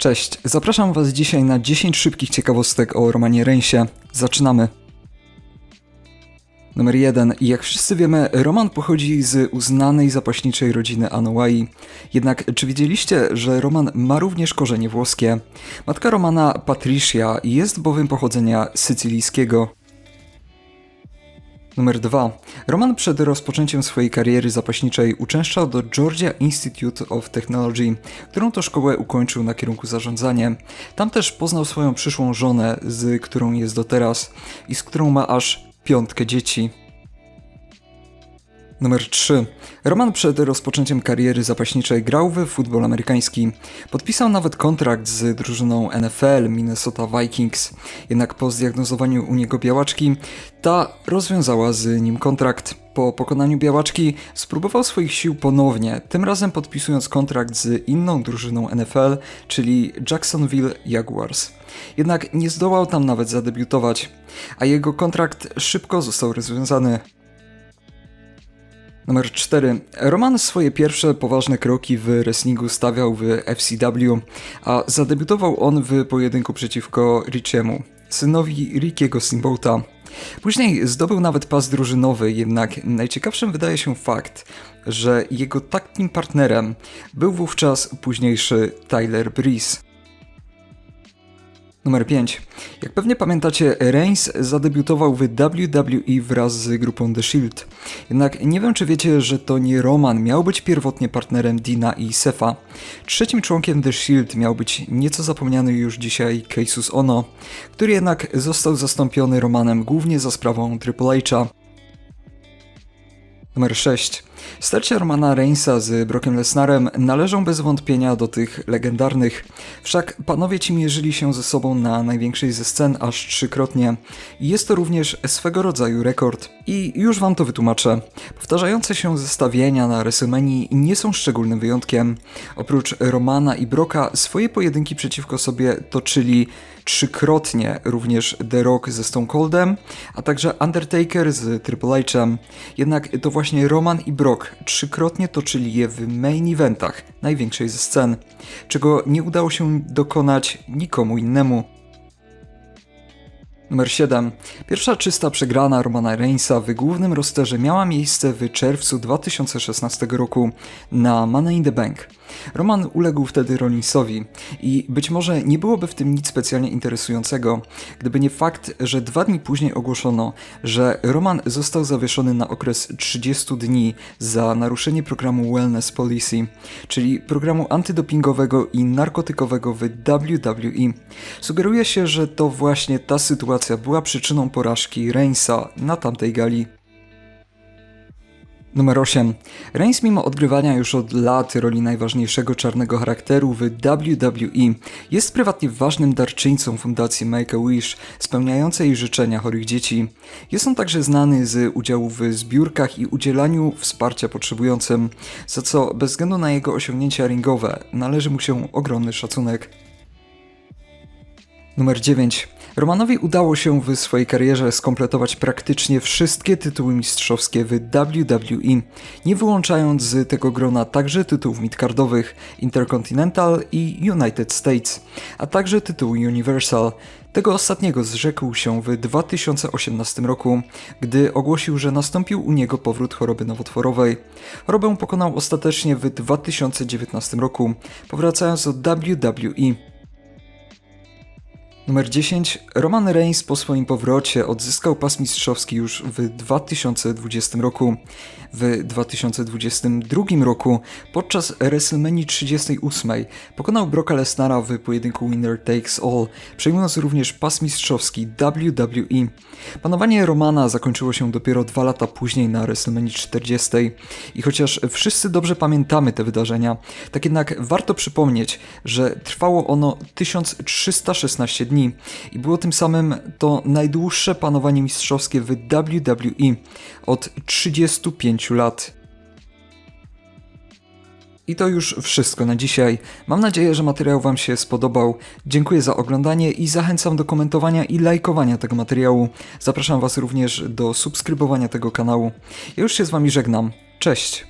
Cześć, zapraszam Was dzisiaj na 10 szybkich ciekawostek o Romanie Reisie. Zaczynamy. Numer 1. Jak wszyscy wiemy, Roman pochodzi z uznanej zapaśniczej rodziny Anowai. Jednak czy wiedzieliście, że Roman ma również korzenie włoskie? Matka Romana, Patricia, jest bowiem pochodzenia sycylijskiego. Numer 2. Roman przed rozpoczęciem swojej kariery zapaśniczej uczęszczał do Georgia Institute of Technology, którą to szkołę ukończył na kierunku zarządzanie. Tam też poznał swoją przyszłą żonę, z którą jest do teraz i z którą ma aż piątkę dzieci. Numer 3. Roman przed rozpoczęciem kariery zapaśniczej grał w futbol amerykański. Podpisał nawet kontrakt z drużyną NFL Minnesota Vikings. Jednak po zdiagnozowaniu u niego białaczki, ta rozwiązała z nim kontrakt. Po pokonaniu białaczki spróbował swoich sił ponownie, tym razem podpisując kontrakt z inną drużyną NFL, czyli Jacksonville Jaguars. Jednak nie zdołał tam nawet zadebiutować, a jego kontrakt szybko został rozwiązany. Numer 4. Roman swoje pierwsze poważne kroki w wrestlingu stawiał w FCW, a zadebiutował on w pojedynku przeciwko Richiemu, synowi Rickiego Steamboata. Później zdobył nawet pas drużynowy, jednak najciekawszym wydaje się fakt, że jego takim partnerem był wówczas późniejszy Tyler Breeze. Numer 5. Jak pewnie pamiętacie, Reigns zadebiutował w WWE wraz z grupą The Shield. Jednak nie wiem, czy wiecie, że to nie Roman miał być pierwotnie partnerem Dina i Sefa. Trzecim członkiem The Shield miał być nieco zapomniany już dzisiaj Casus Ono, który jednak został zastąpiony Romanem głównie za sprawą Triple H'a. Numer 6. Starcia Romana Reignsa z Brockiem Lesnarem należą bez wątpienia do tych legendarnych. Wszak panowie ci mierzyli się ze sobą na największej ze scen aż trzykrotnie. Jest to również swego rodzaju rekord. I już wam to wytłumaczę. Powtarzające się zestawienia na WrestleMania nie są szczególnym wyjątkiem. Oprócz Romana i Broka swoje pojedynki przeciwko sobie toczyli trzykrotnie również The Rock ze Stone Coldem, a także Undertaker z Triple H'em. Jednak to właśnie Roman i Brock trzykrotnie toczyli je w main eventach największej ze scen, czego nie udało się dokonać nikomu innemu. Numer 7. Pierwsza czysta przegrana Romana Reignsa w głównym rosterze miała miejsce w czerwcu 2016 roku na Money in the Bank. Roman uległ wtedy Rollinsowi i być może nie byłoby w tym nic specjalnie interesującego, gdyby nie fakt, że dwa dni później ogłoszono, że Roman został zawieszony na okres 30 dni za naruszenie programu Wellness Policy, czyli programu antydopingowego i narkotykowego w WWE. Sugeruje się, że to właśnie ta sytuacja była przyczyną porażki Reignsa na tamtej gali. Numer 8. Reigns mimo odgrywania już od lat roli najważniejszego czarnego charakteru w WWE jest prywatnie ważnym darczyńcą fundacji Make-A-Wish spełniającej życzenia chorych dzieci. Jest on także znany z udziału w zbiórkach i udzielaniu wsparcia potrzebującym, za co bez względu na jego osiągnięcia ringowe należy mu się ogromny szacunek. Numer 9. Romanowi udało się w swojej karierze skompletować praktycznie wszystkie tytuły mistrzowskie w WWE, nie wyłączając z tego grona także tytułów midcardowych Intercontinental i United States, a także tytułu Universal. Tego ostatniego zrzekł się w 2018 roku, gdy ogłosił, że nastąpił u niego powrót choroby nowotworowej. Chorobę pokonał ostatecznie w 2019 roku, powracając do WWE. Numer 10. Roman Reigns po swoim powrocie odzyskał pas mistrzowski już w 2020 roku. W 2022 roku podczas WrestleMania 38 pokonał Brocka Lesnara w pojedynku Winner Takes All, przejmując również pas mistrzowski WWE. Panowanie Romana zakończyło się dopiero dwa lata później na WrestleMania 40 i chociaż wszyscy dobrze pamiętamy te wydarzenia, tak jednak warto przypomnieć, że trwało ono 1316 dni dni i było tym samym to najdłuższe panowanie mistrzowskie w WWE od 35 lat. I to już wszystko na dzisiaj. Mam nadzieję, że materiał Wam się spodobał. Dziękuję za oglądanie i zachęcam do komentowania i lajkowania tego materiału. Zapraszam Was również do subskrybowania tego kanału. Ja już się z Wami żegnam. Cześć!